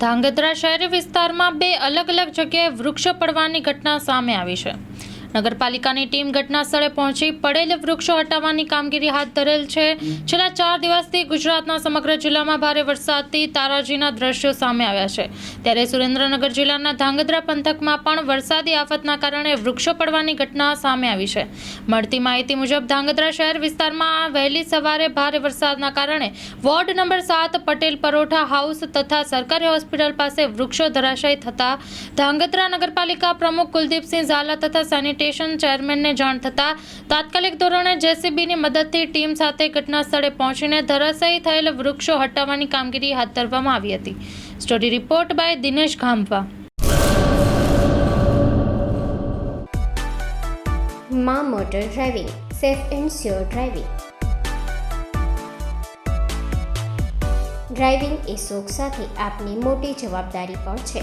ધાંગધ્રા શહેરી વિસ્તારમાં બે અલગ અલગ જગ્યાએ વૃક્ષો પડવાની ઘટના સામે આવી છે. નગરપાલિકાની ટીમ ઘટના સ્થળે પહોંચી પડેલ વૃક્ષો હટાવવાની કામગીરી હાથ ધરેલ છે. છેલ્લા ચાર દિવસથી ગુજરાતના સમગ્ર જિલ્લામાં ભારે વરસાદથી તારાજીના દ્રશ્યો સામે આવ્યા છે. ત્યારે સુરેન્દ્રનગર જિલ્લાના ધાંગધ્રા પંથકમાં પણ વરસાદી આફતના કારણે વૃક્ષો પડવાની ઘટના સામે આવી છે. મળતી માહિતી મુજબ ધાંગધ્રા શહેર વિસ્તારમાં વહેલી સવારે ભારે વરસાદના કારણે વોર્ડ નંબર સાત પટેલ પરોઠા હાઉસ તથા સરકારી હોસ્પિટલ પાસે વૃક્ષો ધરાશાયી થતા ધાંગધ્રા નગરપાલિકા પ્રમુખ કુલદીપસિંહ ઝાલા તથા સેનિટેશન ચેરમેનને જાણ થતા તાત્કાલિક ધોરણે જેસીબીની મદદથી ટીમ સાથે ઘટના સ્થળે પહોંચીને ધરાશાયી થયેલ વૃક્ષો હટાવવાની કામગીરી હાથ ધરવામાં આવી હતી. Story report by Dinesh Khambhva માં motor driving, safe and sure driving. Driving એ શોખ સાથે આપની મોટી જવાબદારી પણ છે.